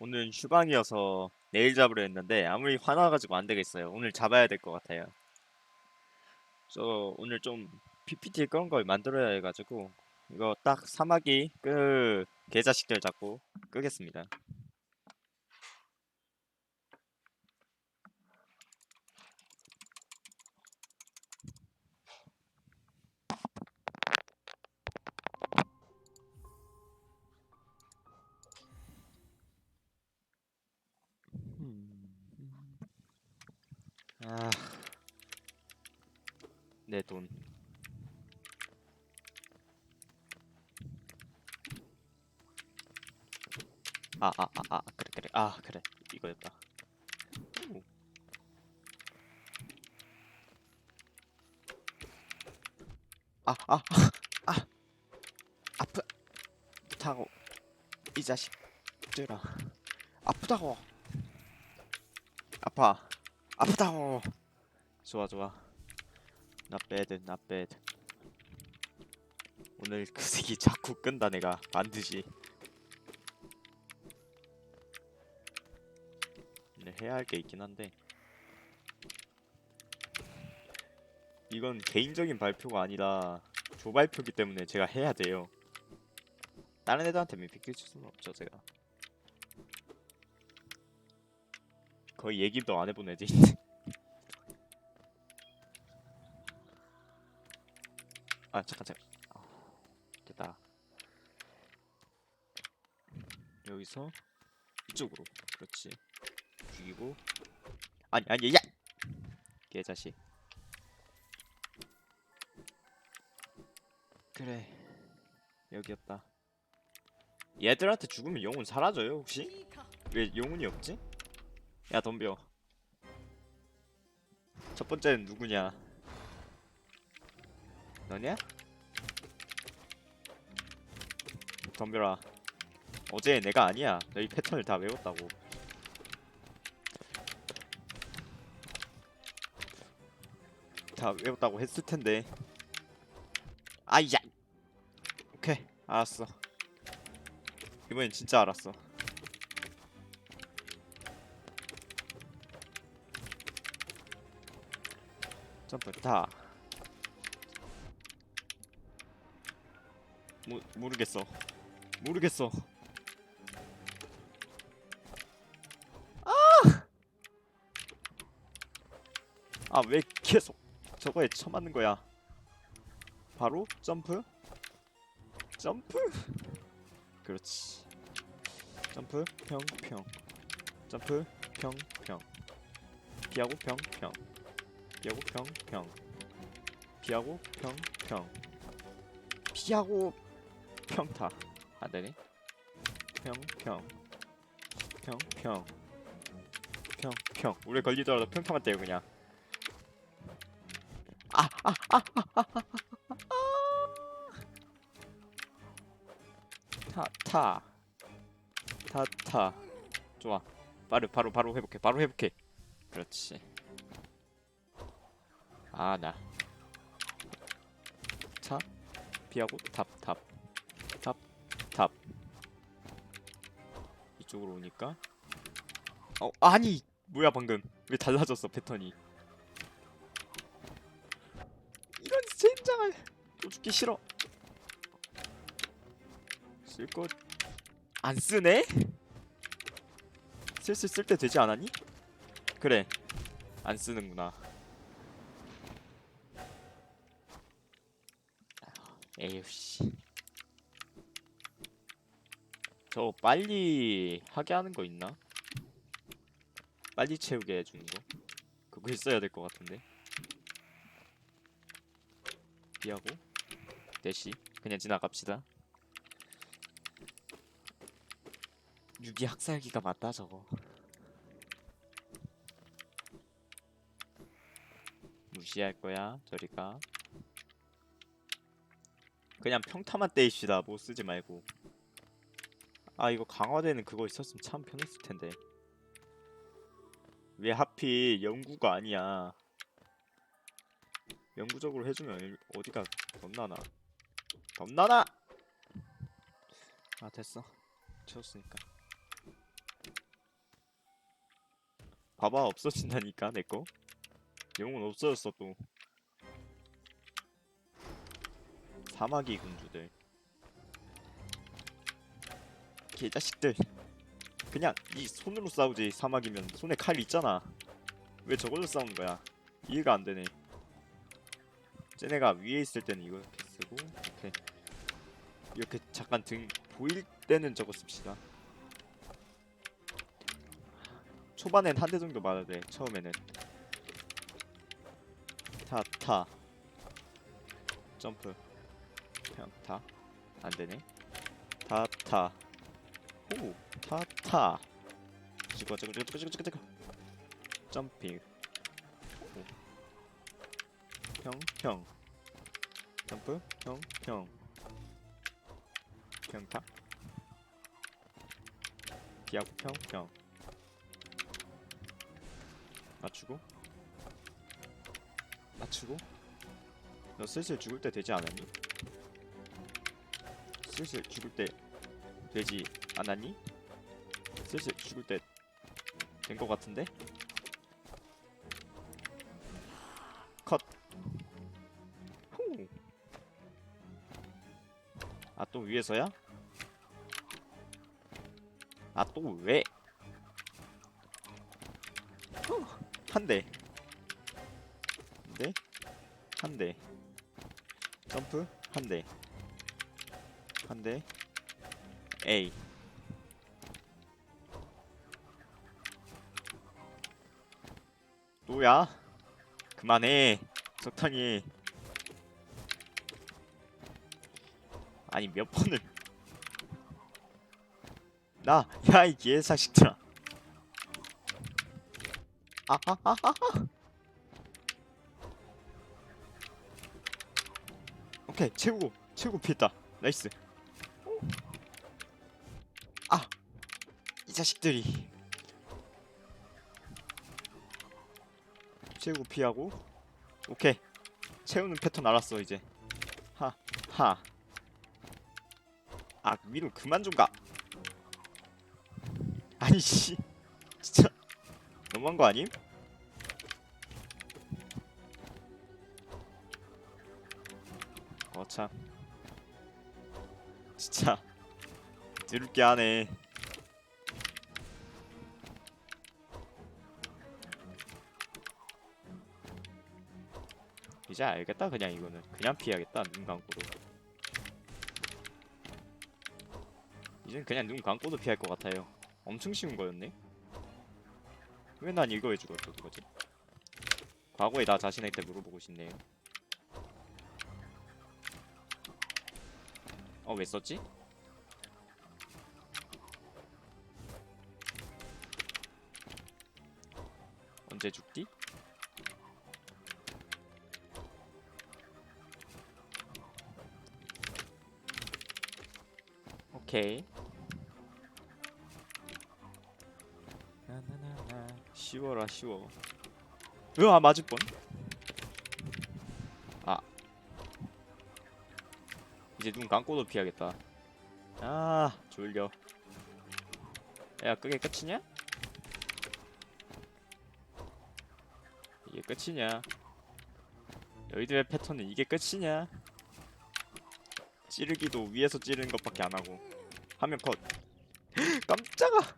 오늘 휴방이어서 내일 잡으려 했는데 아무리 화나가지고 안 되겠어요. 오늘 잡아야 될 것 같아요. 저 오늘 좀 PPT 그런 걸 만들어야 해가지고 이거 딱 사마귀 끄 개자식들 잡고 끄겠습니다. 내 돈. 아, 아, 아, 아, 그래, 그래, 아, 그래, 이거였다. 오. 아, 아, 아, 아프 다고 이 자식들아, 아프다고, 아파. 아프다고 좋아 좋아 not bad not bad. 오늘 그 새끼 자꾸 끈다 내가. 반드시. 오늘 해야 할 게 있긴 한데. 이건 개인적인 발표가 아니라 조발표기 때문에 제가 해야 돼요. 다른 애들한테 비킬 수는 없죠 제가. 거의 얘기도 안 해본 애들 아 잠깐 잠깐. 아, 됐다. 여기서 이쪽으로 그렇지. 죽이고. 아니 아니 야! 개자식. 그래. 여기였다. 얘들한테 죽으면 영혼 사라져요 혹시? 왜 영혼이 없지? 야 덤벼. 첫 번째는 누구냐 너냐? 덤벼라. 어제 내가 아니야. 너희 패턴을 다 외웠다고. 다 외웠다고 했을 텐데. 아이야. 오케이. 알았어. 이번엔 진짜 알았어. 점프 다 모, 모르겠어. 모르겠어. 아! 아 왜 계속 저거에 쳐맞는 거야? 바로 점프? 점프? 그렇지. 점프? 평평. 점프? 평평. 피하고 평평. 피하고 평평. 피하고 평평. 피하고 평타. 안되네 평평. 평평. 평평. 우리 걸리더라도 평평만 떼요 그냥. 아아아아아아타타. 타타. 좋아. 바로 바로 바로 회복해. 바로 회복해. 그렇지. 아, 나. 차, 피하고 탑, 탑, 탑, 탑. 이쪽으로 오니까. 어, 아니! 뭐야, 방금. 왜 달라졌어, 패턴이. 이런 젠장을. 또 죽기 싫어. 쓸 것, 안 쓰네? 쓸때 되지 않았니? 그래. 안 쓰는구나. 에휴 씨 저 빨리 하게 하는 거 있나? 빨리 채우게 해주는 거? 그거 있어야 될 것 같은데. 피하고 대시 그냥 지나갑시다. 유기 학살기가 맞다 저거. 무시할 거야 저리가. 그냥 평타만 떼입시다 뭐 쓰지 말고 아 이거 강화되는 그거 있었으면 참 편했을 텐데. 왜 하필 연구가 아니야. 영구적으로 해주면 일- 어디가 덤나나? 덤나나! 아 됐어. 채웠으니까. 봐봐 없어진다니까 내거. 영웅은 없어졌어 또. 사마귀 군주들 개자식들. 그냥 이 손으로 싸우지 사마귀면. 손에 칼 있잖아. 왜 저걸로 싸우는 거야? 이해가 안 되네. 쟤네가 위에 있을 때는 이거 이렇게 쓰고 이렇게. 이렇게 잠깐 등 보일 때는 저거 씁시다. 초반엔 한 대 정도 맞아야 돼 처음에는. 타타. 점프. 평타. 안되네. 타타 오 타타. 찍어 찍어 찍어 찍어 찍어 점핑. 오. 평평 점프. 평평 평타. 기하고 평평 맞추고. 맞추고. 너 슬슬 죽을 때 되지 않았니? 슬슬 죽을 때 되지 않았니? 슬슬 죽을 때 된 것 같은데? 컷. 후. 아, 또 위에서야? 아, 또 왜? 후. 한 대. 한 대. 한 대. 점프. 한 대. 한 대. A. 또야? 그만해. 적당히. 아니 몇 번을 나, 야, 이 개사식들아. 아, 아, 아. 오케이, 채우고, 채우고 피했다. 나이스. 자식들이. 채우고 피하고. 오케이. 채우는 패턴 알았어, 이제. 하, 하. 아, 위로 그만 좀 가. 아니, 씨. 진짜. 너무한 거 아님? 어참 진짜 드럽게 하네 이제 알겠다 그냥 이거는 그냥 피해야겠다 눈 감고도 이젠 그냥 눈 감고도 피할 것 같아요 엄청 쉬운 거였네 왜 난 이거 왜 죽었어 그거지? 과거에 나 자신에게 물어보고 싶네요. 어, 왜 썼지? 언제 죽디? 오케이. 나나나나 쉬워라 쉬워 으아 맞을 뻔. 아 이제 눈 감고도 피하겠다. 아 졸려. 야 그게 끝이냐? 이게 끝이냐? 너희들의 패턴은 이게 끝이냐? 찌르기도 위에서 찌르는 것밖에 안 하고 화면 컷. 깜짝아.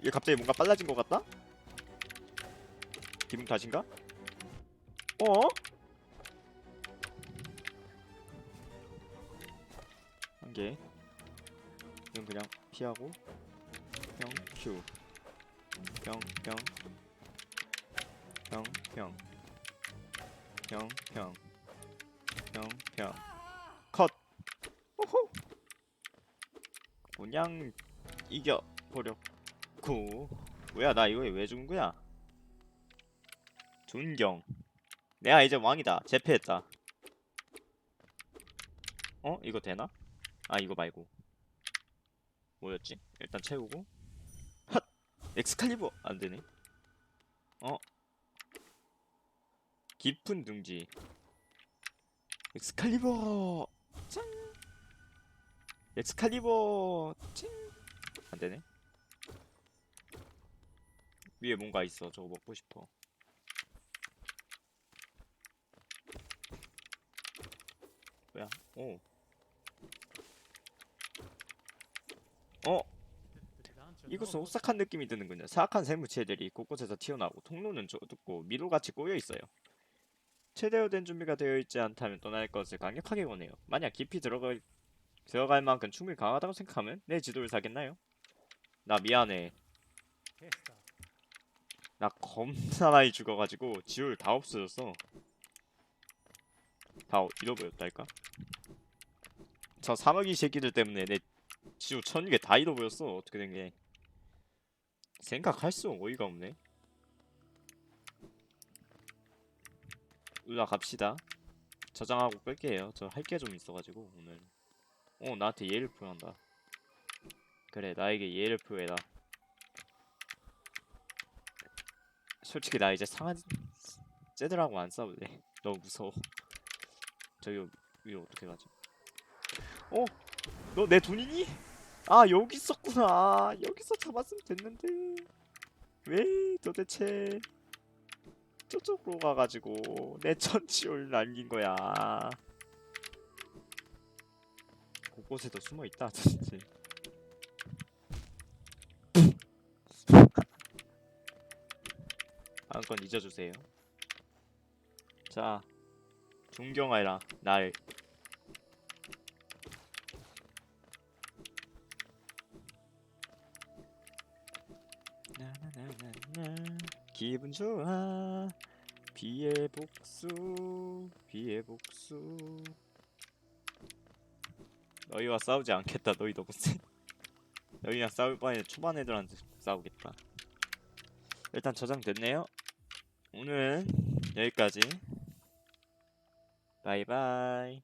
이게 갑자기 뭔가 빨라진 것 같다? 기분 탓인가? 어? 한 개. 이건 그냥 피하고 평 큐. 평 평. 평 평. 평 평. 평 평. 그냥 이겨 버렸고. 뭐야 나 이거 왜 죽은 거야? 존경. 내가 이제 왕이다. 제패했다. 어? 이거 되나? 아 이거 말고. 뭐였지? 일단 채우고. 핫! 엑스칼리버! 안 되네. 어? 깊은 둥지. 엑스칼리버! 짠! 엑스칼리버! 찡! 안 되네. 위에 뭔가 있어. 저거 먹고 싶어. 뭐야? 오. 어? 이곳은 오싹한 느낌이 드는군요. 사악한 생물체들이 곳곳에서 튀어나오고 통로는 좁고 미로같이 꼬여 있어요. 최대로 된 준비가 되어 있지 않다면 떠날 것을 강력하게 원해요. 만약 깊이 들어가 들어갈 만큼 충분히 강하다고 생각하면 내 지도를 사겠나요? 나 미안해. 나 겁나 많이 죽어가지고 지울 다 없어졌어. 다 잃어버렸달까? 저 사마귀 새끼들 때문에 내 지우 천개 다 잃어버렸어. 어떻게 된 게? 생각할수록 어이가 없네. 올라갑시다. 저장하고 끌게요. 저 할 게 좀 있어가지고 오늘. 어 나한테 예를 표한다. 그래 나에게 예를 표해라. 솔직히 나 이제 상한 쟤들하고 안 싸울래. 너무 무서워. 저기 위로 어떻게 가지? 어? 너 내 돈이니? 아 여기 있었구나. 여기서 잡았으면 됐는데 왜 도대체 저쪽으로 가가지고 내 천지올 남긴 거야. 곳곳에도 숨어 있다 진짜. 다음 건 잊어주세요. 자, 존경하라 날. 기분 좋아 비의 복수 비의 복수 너희와 싸우지 않겠다 너희 너무 세 너희랑 싸울 바에 초반 애들한테 싸우겠다. 일단 저장됐네요. 오늘은 여기까지. 바이바이